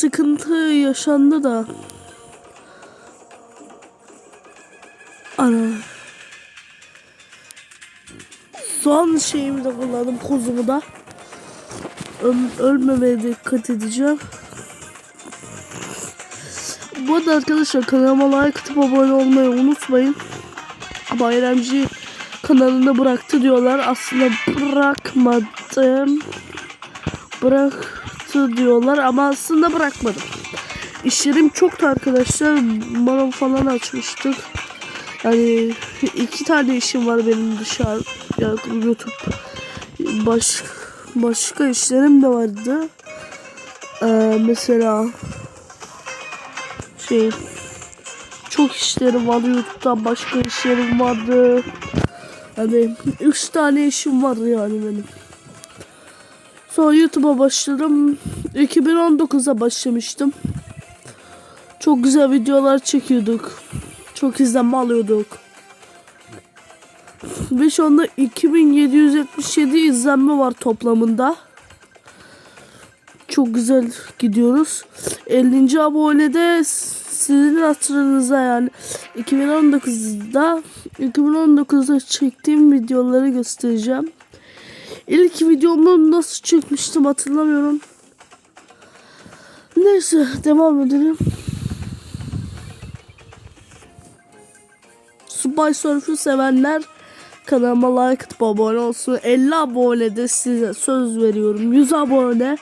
sıkıntı yaşandı da. Ana. Son şeyimi de kullandım kozumu da. Öl- ölmemeye dikkat edeceğim. Bu arada arkadaşlar kanalıma like atıp abone olmayı unutmayın. Bayramcı kanalında bıraktı diyorlar. Aslında bırakmadım. Bıraktı diyorlar ama aslında bırakmadım. İşlerim çoktu arkadaşlar. Manav falan açmıştık. Yani iki tane işim var benim dışarı ya YouTube baş başka işlerim de vardı. Ee, mesela şey çok işlerim var YouTube'da başka işlerim vardı. Hani üç tane işim vardı yani benim. Sonra YouTube'a başladım. 2019'a başlamıştım. Çok güzel videolar çekiyorduk. Çok izlenme alıyorduk. Ve şu anda 2777 izlenme var toplamında. Çok güzel gidiyoruz. 50. abonede sizin hatırınıza yani 2019'da 2019'da çektiğim videoları göstereceğim. İlk videomu nasıl çekmiştim hatırlamıyorum. Neyse devam edelim. Subay Surf'ü sevenler kanalıma like atıp abone olsun. 50 abone de size söz veriyorum. 100 abone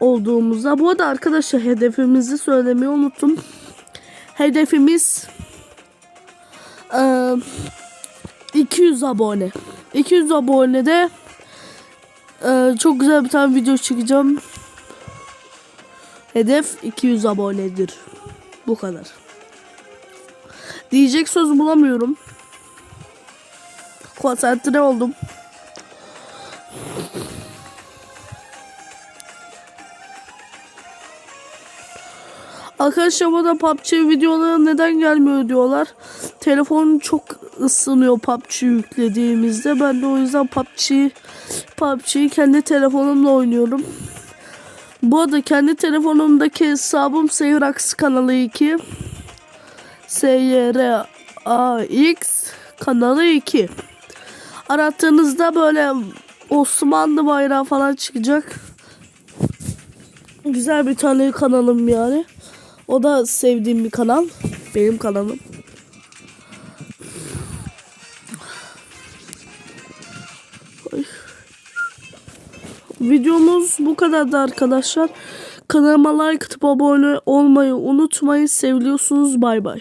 olduğumuzda. Bu arada arkadaşlar hedefimizi söylemeyi unuttum. Hedefimiz eee 200 abone. 200 abonede eee çok güzel bir tane video çekeceğim. Hedef 200 abonedir. Bu kadar. Diyecek söz bulamıyorum. Konsantre oldum. Arkadaşlar bana PUBG videoları neden gelmiyor diyorlar. Telefon çok ısınıyor PUBG yüklediğimizde. Ben de o yüzden PUBG PUBG'yi kendi telefonumla oynuyorum. Bu arada kendi telefonumdaki hesabım Seyrax kanalı 2. S-Y-R-A-X kanalı 2. Arattığınızda böyle Osmanlı bayrağı falan çıkacak. Güzel bir tane kanalım yani. O da sevdiğim bir kanal. Benim kanalım. Videomuz bu kadardı arkadaşlar. Kanalıma like atıp abone olmayı unutmayın. Seviliyorsunuz. Bay bay.